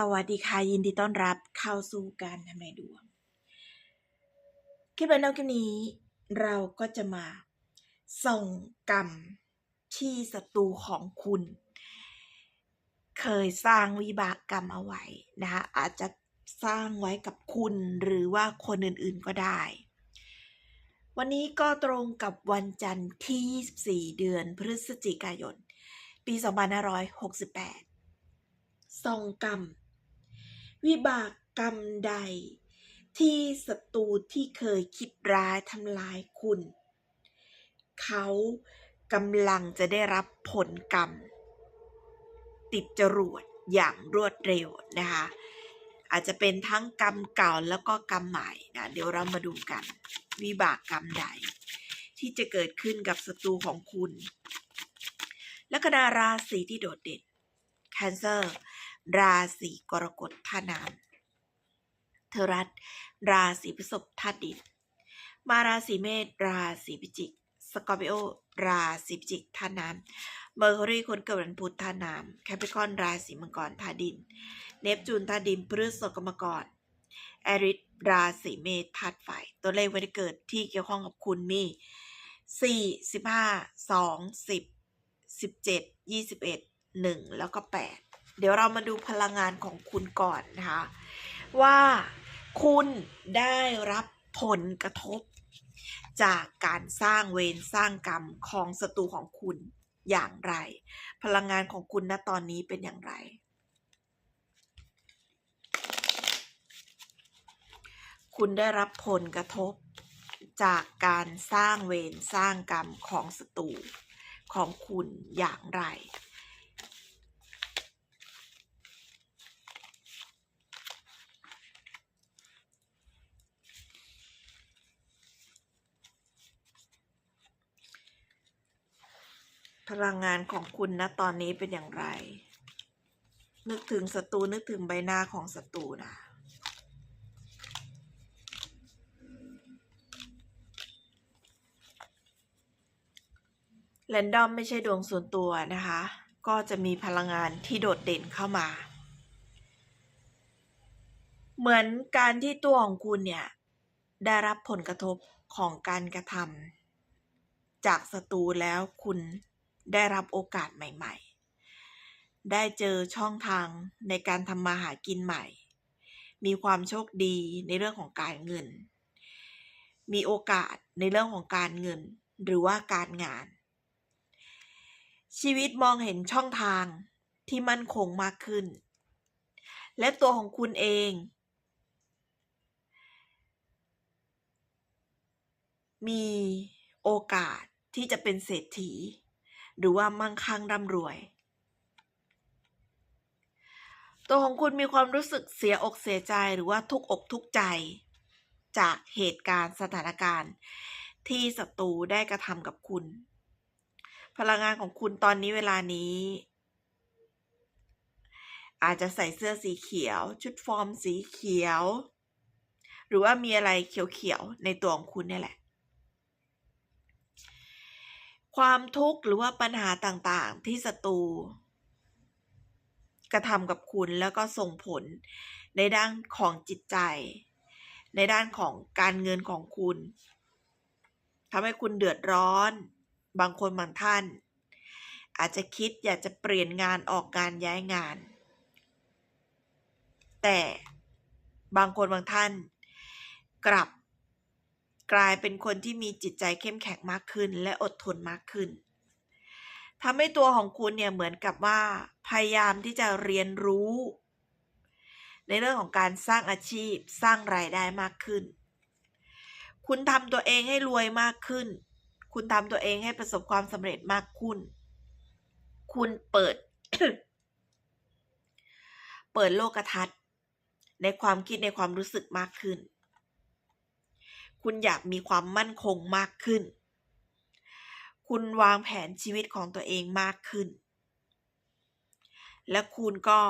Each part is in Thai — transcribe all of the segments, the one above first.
สวัสดีค่ะ ยินดีต้อนรับเข้าสู่การทำนายดวง คลิปวันนี้คลิปนี้ เราก็จะมา ส่งกรรมที่ศัตรูของคุณ เคยสร้างวิบากกรรมเอาไว้นะคะอาจจะสร้างไว้กับคุณหรือว่าคนอื่นๆก็ได้ วันนี้ก็ตรงกับวันจันทร์ที่ 24 เดือนพฤศจิกายน ปี 2568ส่งกรรม วิบากกรรมใด ที่ศัตรูที่เคยคิดร้ายทำลายคุณ เขากำลังจะได้รับผลกรรม ติดจรวดอย่างรวดเร็วนะคะ อาจจะเป็นทั้งกรรมเก่าแล้วก็กรรมใหม่นะเดี๋ยวเรามาดูกัน วิบากกรรมใด ที่จะเกิดขึ้นกับศัตรูของคุณลัคนาราศีที่โดดเด่น Cancer ราศีกรกฎธาตุน้ำเทรัสราศีพฤษภธาตุดิน มาราศีเมษราศีพิจิก สกอร์ปิโอ ราศีพิจิกธาตุน้ำเมอร์คิวรีคนเกิดวันพุธธาตุน้ำแคปิคอนราศีมังกรธาตุดิน เนปจูนธาตุดินพฤษภกรรมกรแอริสราศีเมษธาตุไฟตัวเลขวันเกิดที่เกี่ยวข้องกับคุณมีสี่สิบห้าสองสิบสิบเจ็ดยี่สิบเอ็ดหนึ่งแล้วก็แปด เดี๋ยวเรามาดูพลังงานของคุณก่อนนะคะว่าคุณได้รับผลกระทบ จากการสร้างเวรสร้างกรรมของศัตรูของคุณอย่างไร พลังงานของคุณณตอนนี้เป็นอย่างไร คุณได้รับผลกระทบ จากการสร้างเวรสร้างกรรมของศัตรูของคุณอย่างไร พลังงานของคุณณตอนนี้เป็นอย่างไร นึกถึงศัตรูนึกถึงใบหน้าของศัตรูนะแรนดอมไม่ใช่ดวงส่วนตัวนะคะ ก็จะมีพลังงานที่โดดเด่นเข้ามา เหมือนการที่ตัวของคุณเนี่ย ได้รับผลกระทบของการกระทำจากศัตรูแล้วคุณ ได้รับโอกาสใหม่ ๆ ได้เจอช่องทางในการทำมาหากินใหม่ มีความโชคดีในเรื่องของการเงิน มีโอกาสในเรื่องของการเงินหรือว่าการงาน ชีวิตมองเห็นช่องทางที่มั่นคงมากขึ้น และตัวของคุณเอง มีโอกาสที่จะเป็นเศรษฐี หรือว่ามั่งคั่งร่ำรวย ตัวของคุณมีความรู้สึกเสียอกเสียใจหรือว่าทุกอกทุกใจ จากเหตุการณ์สถานการณ์ ที่ศัตรูได้กระทำกับคุณ พลังงานของคุณตอนนี้เวลานี้ อาจจะใส่เสื้อสีเขียว ชุดฟอร์มสีเขียว หรือว่ามีอะไรเขียวๆในตัวของคุณนี่แหละ ความทุกข์หรือว่าปัญหาต่างๆ ที่ศัตรูกระทำกับคุณแล้วก็ส่งผลในด้านของจิตใจ ในด้านของการเงินของคุณทำให้คุณเดือดร้อน บางคนบางท่าน อาจจะคิดอยากจะเปลี่ยนงานออกการย้ายงาน แต่บางคนบางท่าน กลับ กลายเป็นคนที่มีจิตใจเข้มแข็งมากขึ้น และอดทนมากขึ้นทำให้ตัวของคุณเนี่ยเหมือนกับว่า พยายามที่จะเรียนรู้ ในเรื่องของการสร้างอาชีพสร้างรายได้มากขึ้น คุณทำตัวเองให้รวยมากขึ้น คุณทำตัวเองให้ประสบความสำเร็จมากขึ้น คุณเปิด เปิดโลกทัศน์ ในความคิดในความรู้สึกมากขึ้น คุณอยากมีความมั่นคงมากขึ้น คุณวางแผนชีวิตของตัวเองมากขึ้น และคุณก็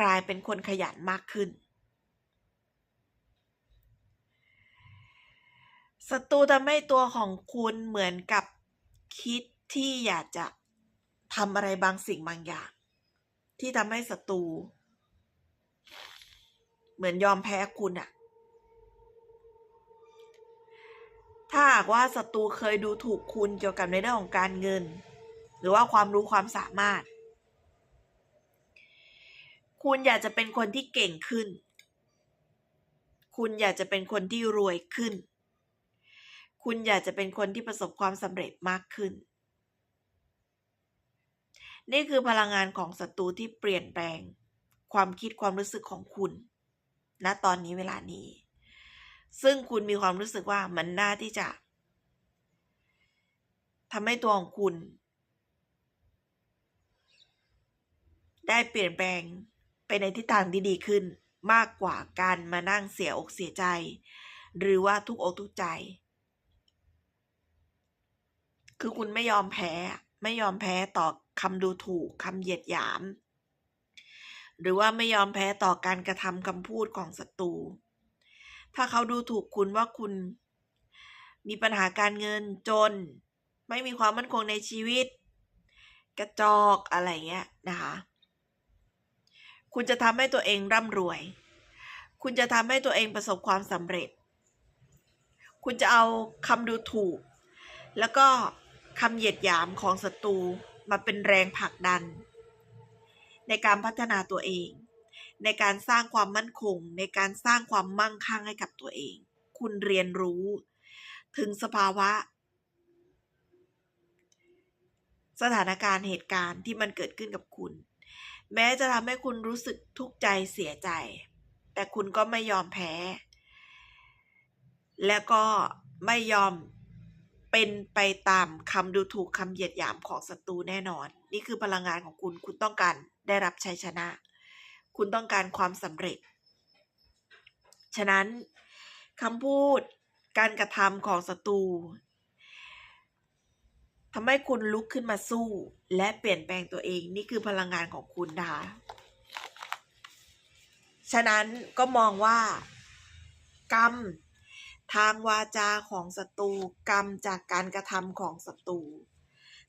กลายเป็นคนขยันมากขึ้นศัตรูทำให้ตัวของคุณเหมือนกับคิดที่อยากจะทำอะไรบางสิ่งบางอย่าง ที่ทำให้ศัตรูเหมือนยอมแพ้คุณอะ ถ้าหากว่าศัตรูเคยดูถูกคุณเกี่ยวกับในเรื่องของการเงิน หรือว่าความรู้ความสามารถ คุณอยากจะเป็นคนที่เก่งขึ้น คุณอยากจะเป็นคนที่รวยขึ้น คุณอยากจะเป็นคนที่ประสบความสำเร็จมากขึ้น นี่คือพลังงานของศัตรูที่เปลี่ยนแปลง ความคิดความรู้สึกของคุณณตอนนี้เวลานี้ ซึ่งคุณมีความรู้สึกว่ามันน่าที่จะทำให้ตัวของคุณ ได้เปลี่ยนแปลงไปในทิศทางที่ดีขึ้นมากกว่าการมานั่งเสียอกเสียใจ หรือว่าทุกอกทุกใจ คือคุณไม่ยอมแพ้ไม่ยอมแพ้ต่อคำดูถูกคำเหยียดหยาม หรือว่าไม่ยอมแพ้ต่อการกระทำคำพูดของศัตรู ถ้าเขาดูถูกคุณว่าคุณ มีปัญหาการเงินจน ไม่มีความมั่นคงในชีวิต กระจอกอะไรเงี้ยนะคะ คุณจะทำให้ตัวเองร่ำรวย คุณจะทำให้ตัวเองประสบความสำเร็จ คุณจะเอาคำดูถูก แล้วก็คำเหยียดหยามของศัตรูมาเป็นแรงผลักดัน ในการพัฒนาตัวเอง ในการสร้างความมั่นคง ในการสร้างความมั่งคั่งให้กับตัวเอง คุณเรียนรู้ ถึงสภาวะ สถานการณ์เหตุการณ์ที่มันเกิดขึ้นกับคุณ แม้จะทำให้คุณรู้สึกทุกข์ใจเสียใจ แต่คุณก็ไม่ยอมแพ้ และก็ไม่ยอมเป็นไปตามคำดูถูกคำเหยียดหยามของศัตรูแน่นอน นี่คือพลังงานของคุณคุณต้องการได้รับชัยชนะ คุณต้องการความสำเร็จ ฉะนั้นคำพูดการกระทำของศัตรูทำให้คุณลุกขึ้นมาสู้ และเปลี่ยนแปลงตัวเองนี่คือพลังงานของคุณนะคะฉะนั้นก็มองว่า กรรม ทางวาจาของศัตรูกรรมจากการกระทำของศัตรู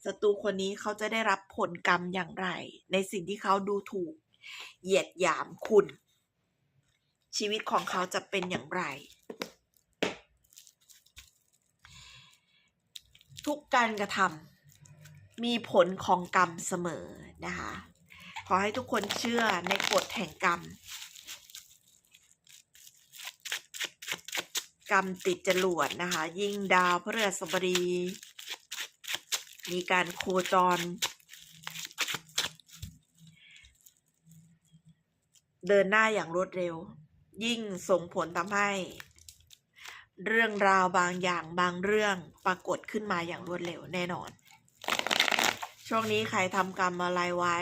ศัตรูคนนี้เขาจะได้รับผลกรรมอย่างไร ในสิ่งที่เขาดูถูก เหยียดหยามคุณ ชีวิตของเขาจะเป็นอย่างไร ทุกการกระทำมีผลของกรรมเสมอนะคะ ขอให้ทุกคนเชื่อในกฎแห่งกรรม กรรมติดจรวดนะคะ ยิ่งดาวพฤหัสบดี มีการโคจร เดินหน้าอย่างรวดเร็ว ยิ่งส่งผลทำให้ เรื่องราวบางอย่างบางเรื่องปรากฏขึ้นมาอย่างรวดเร็วแน่นอน ช่วงนี้ใครทำกรรมอะไรไว้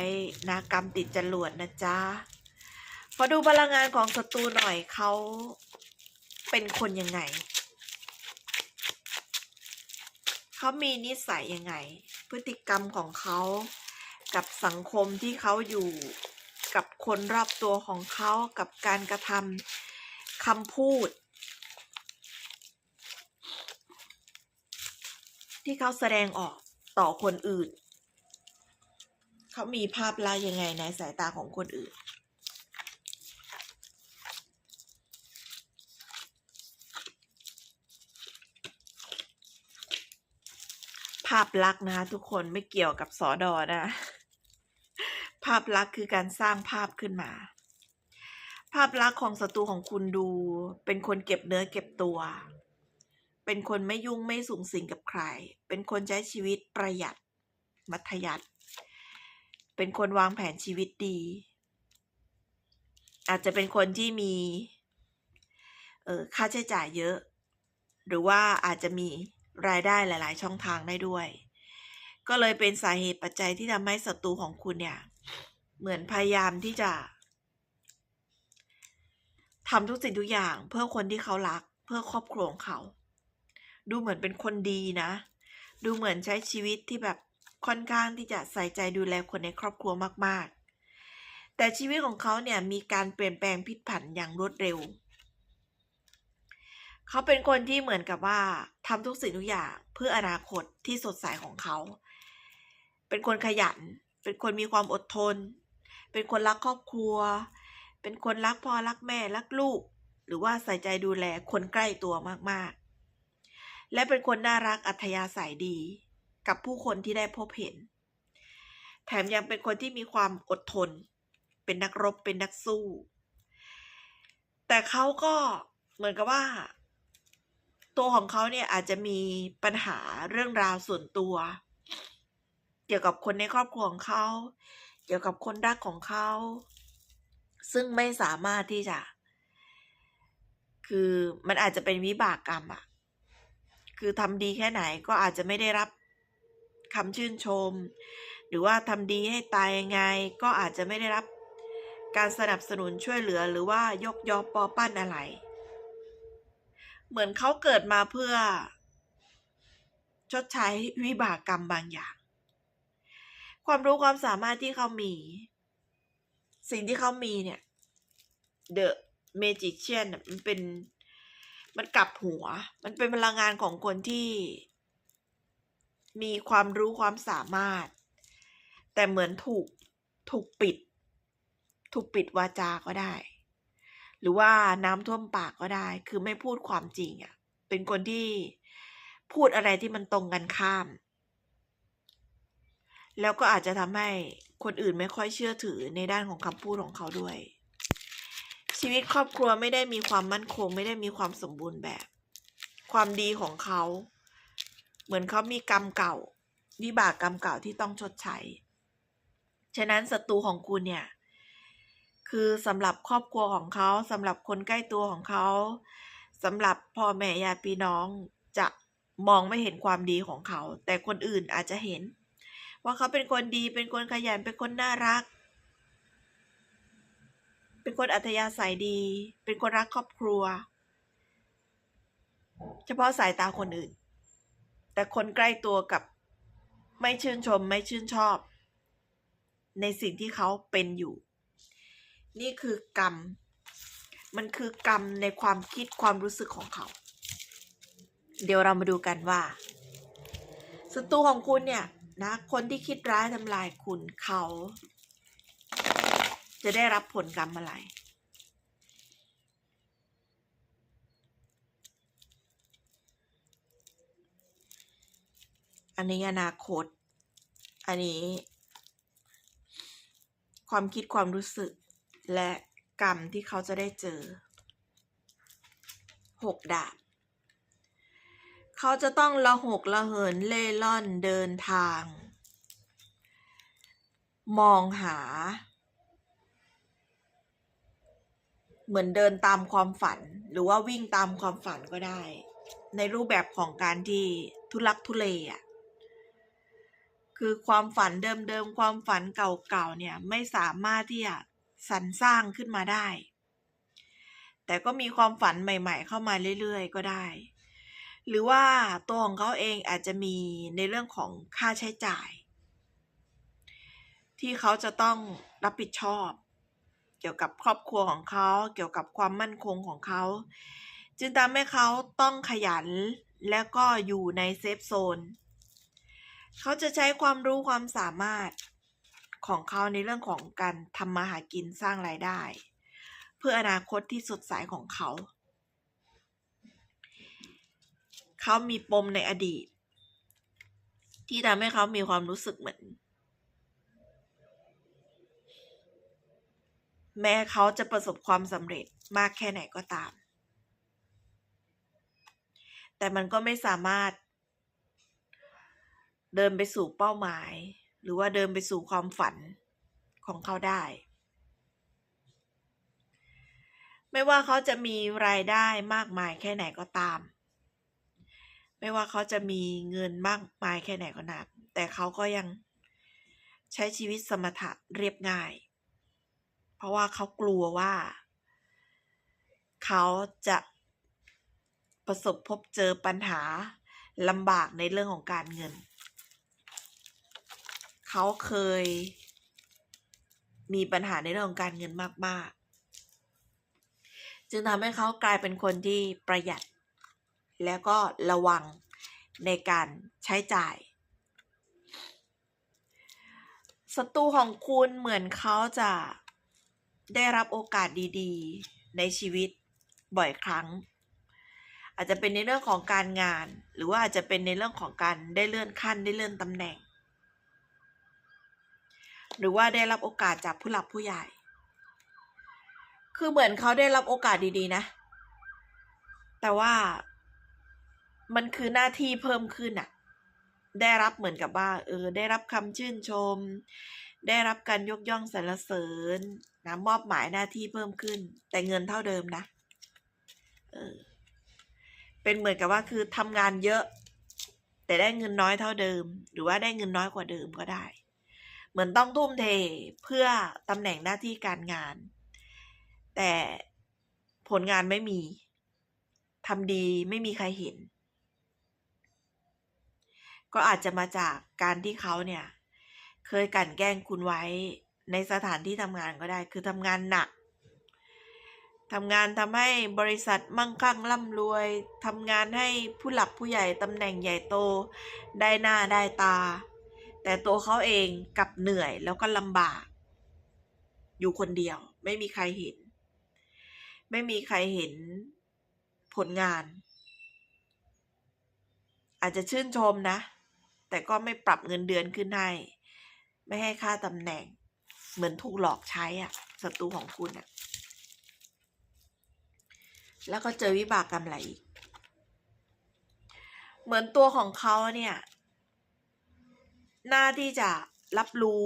นะกรรมติดจรวดนะจ๊ะพอดูพลังงานของศัตรูหน่อยเขาเป็นคนยังไง เขามีนิสัยยังไง พฤติกรรมของเขากับสังคมที่เขาอยู่ กับคนรอบตัวของเขากับการกระทำคำพูด ที่เขาแสดงออกต่อคนอื่น เขามีภาพลักษณ์ยังไงในสายตาของคนอื่นภาพลักษณ์นะคะทุกคนไม่เกี่ยวกับสอดอนะ ภาพลักษณ์คือการสร้างภาพขึ้นมา ภาพลักษณ์ของศัตรูของคุณดู เป็นคนเก็บเนื้อเก็บตัว เป็นคนไม่ยุ่งไม่สูงสิงกับใคร เป็นคนใช้ชีวิตประหยัด มัธยัติเป็นคนวางแผนชีวิตดี อาจจะเป็นคนที่มี เออค่าใช้จ่ายเยอะ หรือว่าอาจจะมีรายได้หลาย ๆ ช่องทางได้ด้วย ก็เลยเป็นสาเหตุปัจจัยที่ทำให้ศัตรูของคุณเนี่ย เหมือนพยายามที่จะทำทุกสิ่งทุกอย่างเพื่อคนที่เขารัก เพื่อครอบครัวของเขา ดูเหมือนเป็นคนดีนะ ดูเหมือนใช้ชีวิตที่แบบค่อนข้างที่จะใส่ใจดูแลคนในครอบครัวมาก ๆ แต่ชีวิตของเขาเนี่ยมีการเปลี่ยนแปลงพลิกผันอย่างรวดเร็ว เขาเป็นคนที่เหมือนกับว่าทำทุกสิ่งทุกอย่างเพื่ออนาคตที่สดใสของเขา เป็นคนขยัน เป็นคนมีความอดทน เป็นคนรักครอบครัวเป็นเป็นคนรักพ่อรักแม่รักลูก หรือว่าใส่ใจดูแลคนใกล้ตัวมากๆ และเป็นคนน่ารักอัธยาศัยดี กับผู้คนที่ได้พบเห็น แถมยังเป็นคนที่มีความอดทน เป็นนักรบเป็นนักสู้ แต่เขาก็เหมือนกับว่าตัวของเขาเนี่ยอาจจะมีปัญหาเรื่องราวส่วนตัว เกี่ยวกับคนในครอบครัวของเขา เกี่ยวกับคนรักของเขา ซึ่งไม่สามารถที่จะ คือมันอาจจะเป็นวิบากกรรมอะคือทำดีแค่ไหนก็อาจจะไม่ได้รับคำชื่นชม หรือว่าทำดีให้ตายยังไง ก็อาจจะไม่ได้รับการสนับสนุนช่วยเหลือหรือว่ายกยอปอปั้นอะไร เหมือนเขาเกิดมาเพื่อ ชดใช้วิบากกรรมบางอย่าง ความรู้ความสามารถที่เขามี สิ่งที่เขามีเนี่ย The Magician มันเป็นมันกลับหัว มันเป็นพลังงานของคนที่มีความรู้ความสามารถ แต่เหมือนถูกถูกปิด ถูกปิดวาจาก็ได้ หรือว่าน้ำท่วมปากก็ได้ คือไม่พูดความจริงอะ่ะ เป็นคนที่พูดอะไรที่มันตรงกันข้าม แล้วก็อาจจะทำให้คนอื่นไม่ค่อยเชื่อถือในด้านของคำพูดของเขาด้วย ชีวิตครอบครัวไม่ได้มีความมั่นคง ไม่ได้มีความสมบูรณ์แบบ ความดีของเขา เหมือนเขามีกรรมเก่าวิบากกรรมเก่าที่ต้องชดใช้ ฉะนั้นศัตรูของคุณเนี่ย คือสำหรับครอบครัวของเขาสำหรับคนใกล้ตัวของเขาสำหรับพ่อแม่ญาติพี่น้องจะมองไม่เห็นความดีของเขา แต่คนอื่นอาจจะเห็น ว่าเขาเป็นคนดีเป็นคนขยันเป็นคนน่ารัก เป็นคนอัธยาศัยดี เป็นคนรักครอบครัว เฉพาะสายตาคนอื่น แต่คนใกล้ตัวกับไม่ชื่นชมไม่ชื่นชอบ ในสิ่งที่เขาเป็นอยู่ นี่คือกรรม มันคือกรรมในความคิดความรู้สึกของเขา เดี๋ยวเรามาดูกันว่าศัตรูของคุณเนี่ย นะ คนที่คิดร้ายทำลายคุณเขา จะได้รับผลกรรมอะไร อันนี้อนาคต อันนี้ ความคิดความรู้สึกและกรรมที่เขาจะได้เจอหกดาบ เขาจะต้องละหกละเหินเล่ล่อนเดินทาง มองหา เหมือนเดินตามความฝันหรือว่าวิ่งตามความฝันก็ได้ ในรูปแบบของการที่ทุลักทุเลอะคือความฝันเดิมๆ ความฝันเก่าๆ เนี่ย ไม่สามารถที่จะสรรสร้างขึ้นมาได้ แต่ก็มีความฝันใหม่ๆ เข้ามาเรื่อยๆ ก็ได้ หรือว่าตัวของเขาเองอาจจะมีในเรื่องของค่าใช้จ่าย ที่เขาจะต้องรับผิดชอบ เกี่ยวกับครอบครัวของเขา เกี่ยวกับความมั่นคงของเขา จึงทำให้เขาต้องขยันและก็อยู่ในเซฟโซน เขาจะใช้ความรู้ความสามารถของเขาในเรื่องของการทำมาหากินสร้างรายได้ เพื่ออนาคตที่สดใสของเขา เขามีปมในอดีต ที่ทำให้เขามีความรู้สึกเหมือน แม้เขาจะประสบความสำเร็จมากแค่ไหนก็ตาม แต่มันก็ไม่สามารถ เดินไปสู่เป้าหมาย หรือว่าเดินไปสู่ความฝันของเขาได้ไม่ว่าเขาจะมีรายได้มากมายแค่ไหนก็ตาม ไม่ว่าเขาจะมีเงินมากมายแค่ไหนก็ตามแต่เขาก็ยังใช้ชีวิตสมถะเรียบง่าย เพราะว่าเขากลัวว่า เขาจะประสบพบเจอปัญหาลำบากในเรื่องของการเงิน เขาเคย มีปัญหาในเรื่องของการเงินมาก ๆ จึงทำให้เขากลายเป็นคนที่ประหยัด แล้วก็ระวังในการใช้จ่ายศัตรูของคุณเหมือนเขาจะได้รับโอกาสดีๆ ในชีวิตบ่อยครั้ง อาจจะเป็นในเรื่องของการงาน หรือว่าอาจจะเป็นในเรื่องของการได้เลื่อนขั้นได้เลื่อนตำแหน่ง หรือว่าได้รับโอกาสจากผู้หลักผู้ใหญ่ คือเหมือนเขาได้รับโอกาสดีๆนะ แต่ว่า มันคือหน้าที่เพิ่มขึ้นอะได้รับเหมือนกับว่าเออ ได้รับคำชื่นชม ได้รับการยกย่องสรรเสริญนะมอบหมายหน้าที่เพิ่มขึ้น แต่เงินเท่าเดิมนะเออเป็นเหมือนกับว่าคือทำงานเยอะ แต่ได้เงินน้อยเท่าเดิม หรือว่าได้เงินน้อยกว่าเดิมก็ได้ เหมือนต้องทุ่มเทเพื่อตำแหน่งหน้าที่การงาน แต่ผลงานไม่มีทำดีไม่มีใครเห็น ก็อาจจะมาจากการที่เขาเนี่ย เคยกลั่นแกล้งคุณไว้ในสถานที่ทำงานก็ได้ คือทำงานหนักทำงานทำให้บริษัทมั่งคั่งร่ำรวยทำงานให้ผู้หลักผู้ใหญ่ตำแหน่งใหญ่โต ได้หน้าได้ตา แต่ตัวเขาเองกลับเหนื่อยแล้วก็ลำบาก อยู่คนเดียว ไม่มีใครเห็น ไม่มีใครเห็นผลงาน อาจจะชื่นชมนะ แต่ก็ไม่ปรับเงินเดือนขึ้นให้ ไม่ให้ค่าตำแหน่ง เหมือนถูกหลอกใช้อะศัตรูของคุณอะ แล้วก็เจอวิบากกรรมอะไรอีก เหมือนตัวของเขาเนี่ย หน้าที่จะรับรู้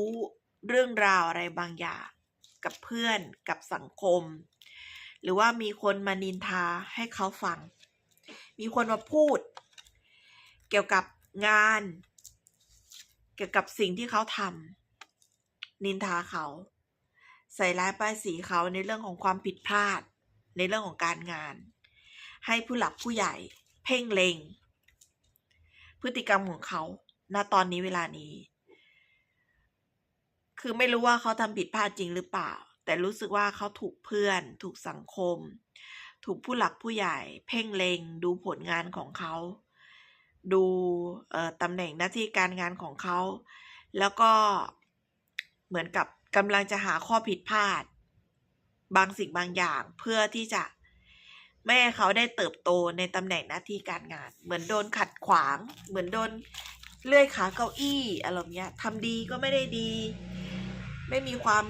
เรื่องราวอะไรบางอย่างกับเพื่อนกับสังคม หรือว่ามีคนมานินทาให้เขาฟัง มีคนมาพูด เกี่ยวกับงาน เกี่ยวกับสิ่งที่เขาทำนินทาเขา ใส่ร้ายป้ายสีเขาในเรื่องของความผิดพลาด ในเรื่องของการงาน ให้ผู้หลักผู้ใหญ่ เพ่งเลงพฤติกรรมของเขาณตอนนี้เวลานี้ คือไม่รู้ว่าเขาทำผิดพลาดจริงหรือเปล่า แต่รู้สึกว่าเขาถูกเพื่อน ถูกสังคม ถูกผู้หลักผู้ใหญ่ เพ่งเลงดูผลงานของเขา ดูตำแหน่งหน้าที่การงานของเขา แล้วก็เหมือนกับกำลังจะหาข้อผิดพลาด บางสิ่งบางอย่างเพื่อที่จะไม่ให้เขาได้เติบโตในตำแหน่งหน้าที่การงาน เหมือนโดนขัดขวาง เหมือนโดนเลื่อยขาเก้าอี้อะไรเนี้ยทำดีก็ไม่ได้ดี ไม่มีความ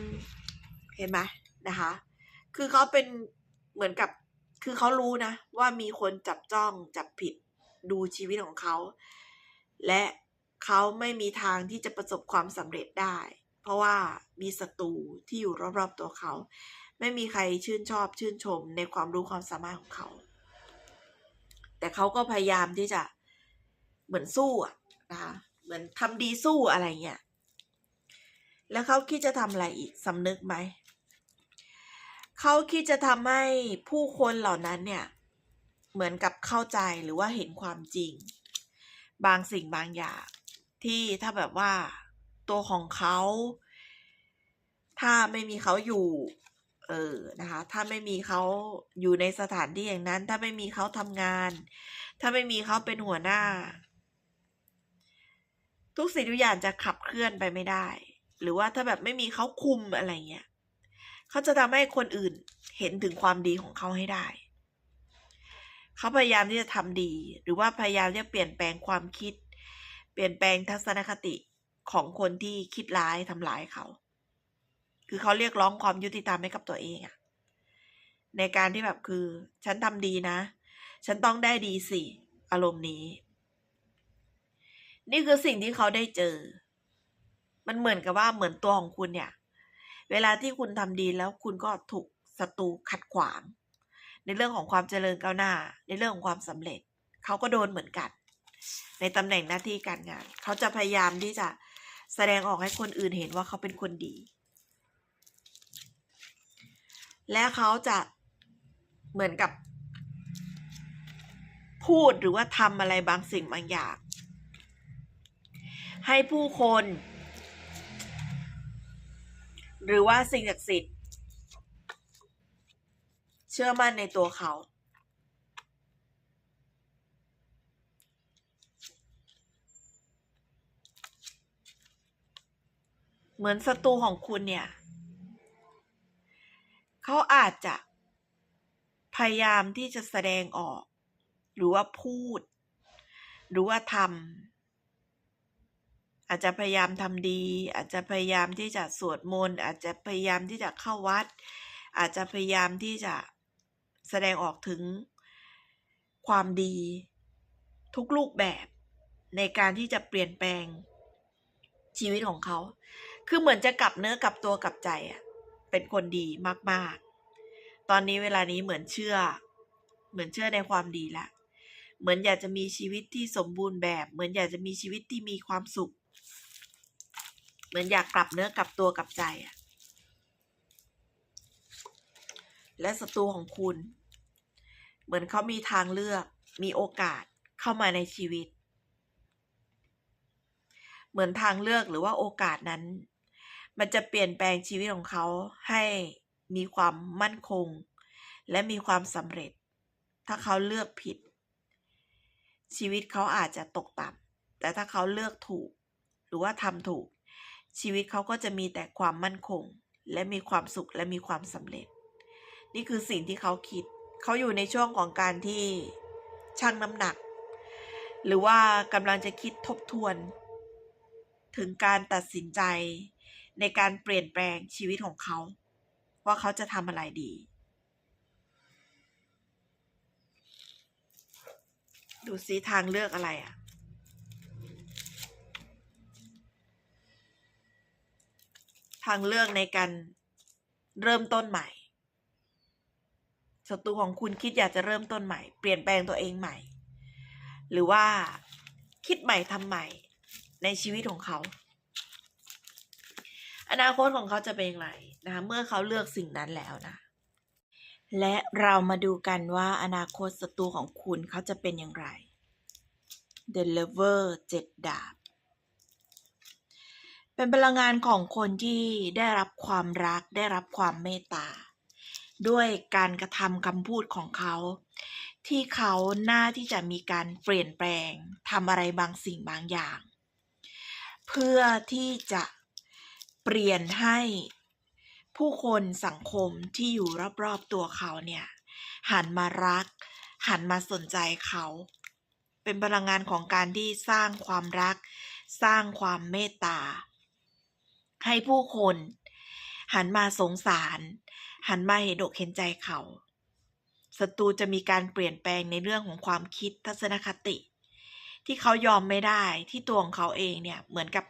เห็นไหมนะคะ คือเขาเป็นเหมือนกับคือเขารู้นะ ว่ามีคนจับจ้องจับผิด ดูชีวิตของเขา และเขาไม่มีทางที่จะประสบความสำเร็จได้ เพราะว่ามีศัตรูที่อยู่รอบๆตัวเขา ไม่มีใครชื่นชอบชื่นชมในความรู้ความสามารถของเขา แต่เขาก็พยายามที่จะเหมือนสู้อะนะคะเหมือนทำดีสู้อะไรเงี้ยแล้วเขาคิดจะทำอะไรอีกสำนึกไหมเขาคิดจะทำให้ผู้คนเหล่านั้นเนี่ย เหมือนกับเข้าใจหรือว่าเห็นความจริง บางสิ่งบางอย่าง ที่ถ้าแบบว่าตัวของเขา ถ้าไม่มีเขาอยู่ เออนะคะ ถ้าไม่มีเขาอยู่ในสถานที่อย่างนั้น ถ้าไม่มีเขาทำงาน ถ้าไม่มีเขาเป็นหัวหน้า ทุกสิ่งทุกอย่างจะขับเคลื่อนไปไม่ได้ หรือว่าถ้าแบบไม่มีเขาคุมอะไรเงี้ยเขาจะทำให้คนอื่นเห็นถึงความดีของเขาให้ได้ เขาพยายามที่จะทำดี หรือว่าพยายามที่จะเปลี่ยนแปลงความคิด เปลี่ยนแปลงทัศนคติของคนที่คิดร้ายทำร้ายเขา คือเขาเรียกร้องความยุติธรรมให้กับตัวเองอะในการที่แบบคือ ฉันทำดีนะ ฉันต้องได้ดีสิอารมณ์นี้ นี่คือสิ่งที่เขาได้เจอ มันเหมือนกับว่าเหมือนตัวของคุณเนี่ย เวลาที่คุณทำดีแล้วคุณก็ถูกศัตรูขัดขวาง ในเรื่องของความเจริญก้าวหน้า ในเรื่องของความสำเร็จ เขาก็โดนเหมือนกัน ในตำแหน่งหน้าที่การงาน เขาจะพยายามที่จะแสดงออกให้คนอื่นเห็นว่าเขาเป็นคนดี และเขาจะเหมือนกับ พูดหรือว่าทำอะไรบางสิ่งบางอย่าง ให้ผู้คน หรือว่าสิ่งศักดิ์สิทธิ์ เชื่อมั่นในตัวเขา เหมือนศัตรูของคุณเนี่ย เขาอาจจะพยายามที่จะแสดงออก หรือว่าพูด หรือว่าทำอาจจะพยายามทำดี อาจจะพยายามที่จะสวดมนต์อาจจะพยายามที่จะเข้าวัด อาจจะพยายามที่จะ แสดงออกถึงความดี ทุกรูปแบบในการที่จะเปลี่ยนแปลงชีวิตของเขา คือเหมือนจะกลับเนื้อกลับตัวกลับใจอะเป็นคนดีมาก ๆ ตอนนี้เวลานี้เหมือนเชื่อ เหมือนเชื่อในความดีละ เหมือนอยากจะมีชีวิตที่สมบูรณ์แบบ เหมือนอยากจะมีชีวิตที่มีความสุข เหมือนอยากกลับเนื้อกลับตัวกลับใจอะและศัตรูของคุณ เหมือนเขามีทางเลือก มีโอกาสเข้ามาในชีวิต เหมือนทางเลือกหรือว่าโอกาสนั้น มันจะเปลี่ยนแปลงชีวิตของเขาให้มีความมั่นคง และมีความสำเร็จ ถ้าเขาเลือกผิด ชีวิตเขาอาจจะตกต่ำแต่ถ้าเขาเลือกถูก หรือว่าทำถูก ชีวิตเขาก็จะมีแต่ความมั่นคง และมีความสุขและมีความสำเร็จ นี่คือสิ่งที่เขาคิด เขาอยู่ในช่วงของการที่ชั่งน้ำหนัก หรือว่ากำลังจะคิดทบทวน ถึงการตัดสินใจในการเปลี่ยนแปลงชีวิตของเขา ว่าเขาจะทำอะไรดี ดูซิทางเลือกอะไรอะทางเลือกในการเริ่มต้นใหม่ ศัตรูของคุณคิดอยากจะเริ่มต้นใหม่ เปลี่ยนแปลงตัวเองใหม่ หรือว่าคิดใหม่ทำใหม่ในชีวิตของเขา อนาคตของเขาจะเป็นอย่างไรนะคะเมื่อเขาเลือกสิ่งนั้นแล้วนะ และเรามาดูกันว่าอนาคตศัตรูของคุณเขาจะเป็นอย่างไร The Lover เจ็ดดาบ เป็นพลังงานของคนที่ได้รับความรักได้รับความเมตตา ด้วยการกระทำคำพูดของเขา ที่เขาหน้าที่จะมีการเปลี่ยนแปลงทำอะไรบางสิ่งบางอย่าง เพื่อที่จะเปลี่ยนให้ผู้คนสังคมที่อยู่รอบๆตัวเขาเนี่ยหันมารัก หันมาสนใจเขา เป็นพลังงานของการที่สร้างความรัก สร้างความเมตตา ให้ผู้คน หันมาสงสาร หันมาเห็นอกเห็นใจเขาศัตรูจะมีการเปลี่ยนแปลงในเรื่องของความคิดทัศนคติ ที่เขายอมไม่ได้ที่ตัวของเขาเองเนี่ยเหมือนกับ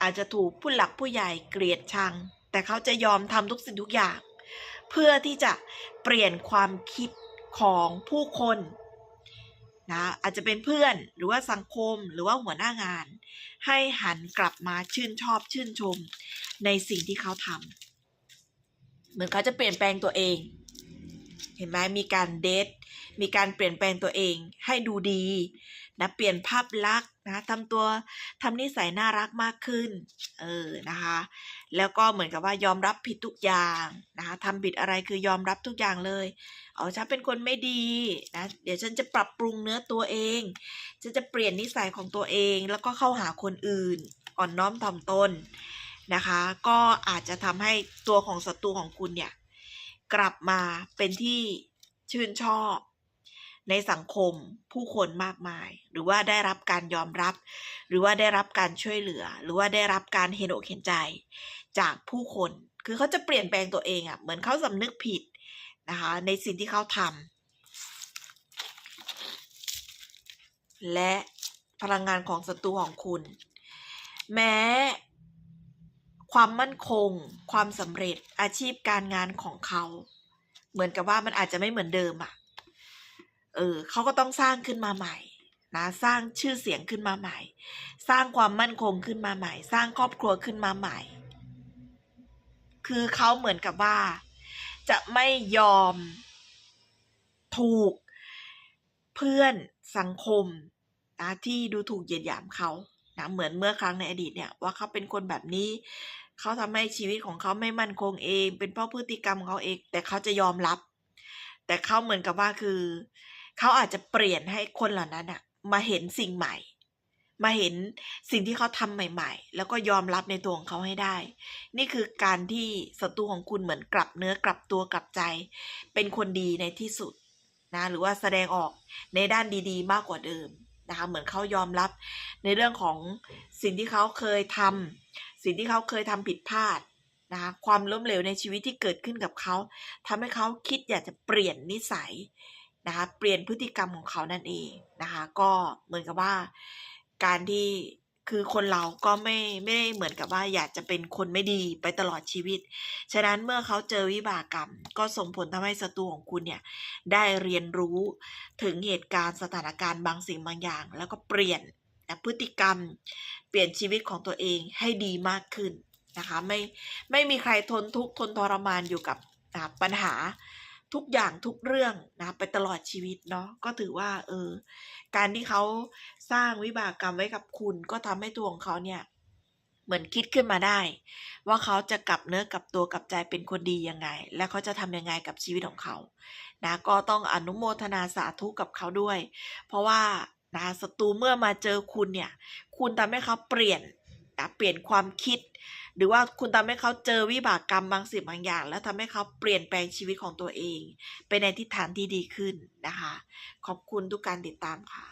อาจจะถูกผู้หลักผู้ใหญ่เกลียดชัง แต่เขาจะยอมทำทุกสิ่งทุกอย่าง เพื่อที่จะเปลี่ยนความคิดของผู้คนนะอาจจะเป็นเพื่อนหรือว่าสังคมหรือว่าหัวหน้างาน ให้หันกลับมาชื่นชอบชื่นชม ในสิ่งที่เขาทำ เหมือนเขาจะเปลี่ยนแปลงตัวเอง เห็นไหมมีการเดทมีการเปลี่ยนแปลงตัวเอง ให้ดูดีนะเปลี่ยนภาพลักษณ์นะทำตัวทำนิสัยน่ารักมากขึ้นเออนะคะแล้วก็เหมือนกับว่ายอมรับผิดทุกอย่างนะคะทำผิดอะไรคือยอมรับทุกอย่างเลยอ๋อฉันเป็นคนไม่ดีนะเดี๋ยวฉันจะปรับปรุงเนื้อตัวเองฉันจะเปลี่ยนนิสัยของตัวเอง แล้วก็เข้าหาคนอื่น อ่อนน้อมถ่อมตน นะคะ ก็อาจจะทำให้ตัวของศัตรูของคุณเนี่ย กลับมาเป็นที่ชื่นชอบ ในสังคมผู้คนมากมาย หรือว่าได้รับการยอมรับ หรือว่าได้รับการช่วยเหลือ หรือว่าได้รับการเห็นอกเห็นใจ จากผู้คนคือเขาจะเปลี่ยนแปลงตัวเองอะ่ะเหมือนเขาสำนึกผิดนะคะในสิ่งที่เขาทำและพลังงานของศัตรูของคุณ แม้ ความมั่นคง ความสำเร็จอาชีพการงานของเขา เหมือนกับว่ามันอาจจะไม่เหมือนเดิมอะเออเขาก็ต้องสร้างขึ้นมาใหม่นะสร้างชื่อเสียงขึ้นมาใหม่ สร้างความมั่นคงขึ้นมาใหม่ สร้างครอบครัวขึ้นมาใหม่ คือเขาเหมือนกับว่า จะไม่ยอมถูกเพื่อนสังคมนะที่ดูถูกเหยียดหยามเขานะเหมือนเมื่อครั้งในอดีตเนี่ยว่าเขาเป็นคนแบบนี้ เขาทำให้ชีวิตของเขาไม่มั่นคงเอง เป็นเพราะพฤติกรรมเขาเอง แต่เขาจะยอมรับ แต่เขาเหมือนกับว่าคือ เขาอาจจะเปลี่ยนให้คนเหล่านั้นอะมาเห็นสิ่งใหม่ มาเห็นสิ่งที่เขาทำใหม่ ๆ แล้วก็ยอมรับในตัวของเขาให้ได้ นี่คือการที่ศัตรูของคุณเหมือนกลับเนื้อกลับตัวกลับใจ เป็นคนดีในที่สุดนะหรือว่าแสดงออกในด้านดีๆ มากกว่าเดิมนะคะเหมือนเขายอมรับในเรื่องของสิ่งที่เขาเคยทำ สิ่งที่เขาเคยทำผิดพลาดนะคะความล้มเหลวในชีวิตที่เกิดขึ้นกับเขาทำให้เขาคิดอยากจะเปลี่ยนนิสัยนะคะเปลี่ยนพฤติกรรมของเขานั่นเองนะคะก็เหมือนกับว่าการที่คือคนเราก็ไม่ไม่ได้เหมือนกับว่าอยากจะเป็นคนไม่ดีไปตลอดชีวิต ฉะนั้นเมื่อเขาเจอวิบากกรรม ก็ส่งผลทำให้ศัตรูของคุณเนี่ยได้เรียนรู้ถึงเหตุการณ์สถานการณ์บางสิ่งบางอย่าง แล้วก็เปลี่ยน นะพฤติกรรมเปลี่ยนชีวิตของตัวเองให้ดีมากขึ้นนะคะไม่ไม่มีใครทนทุกข์ทนทรมานอยู่กับอ่าปัญหาทุกอย่างทุกเรื่องนะไปตลอดชีวิตเนาะก็ถือว่าเออการที่เขาสร้างวิบากกรรมไว้กับคุณ ก็ทำให้ตัวของเขาเนี่ยเหมือนคิดขึ้นมาได้ ว่าเขาจะกลับเนื้อกลับตัวกลับใจเป็นคนดียังไง และเขาจะทำยังไงกับชีวิตของเขานะก็ต้องอนุโมทนาสาธุกับเขาด้วย เพราะว่า นะศัตรูเมื่อมาเจอคุณเนี่ย คุณทำให้เขาเปลี่ยนนะเปลี่ยนความคิด หรือว่าคุณทำให้เขาเจอวิบากกรรมบางสิ่งบางอย่าง แล้วทำให้เขาเปลี่ยนแปลงชีวิตของตัวเอง ไปในทิศทางที่ดีขึ้นนะคะ ขอบคุณทุกการติดตามค่ะ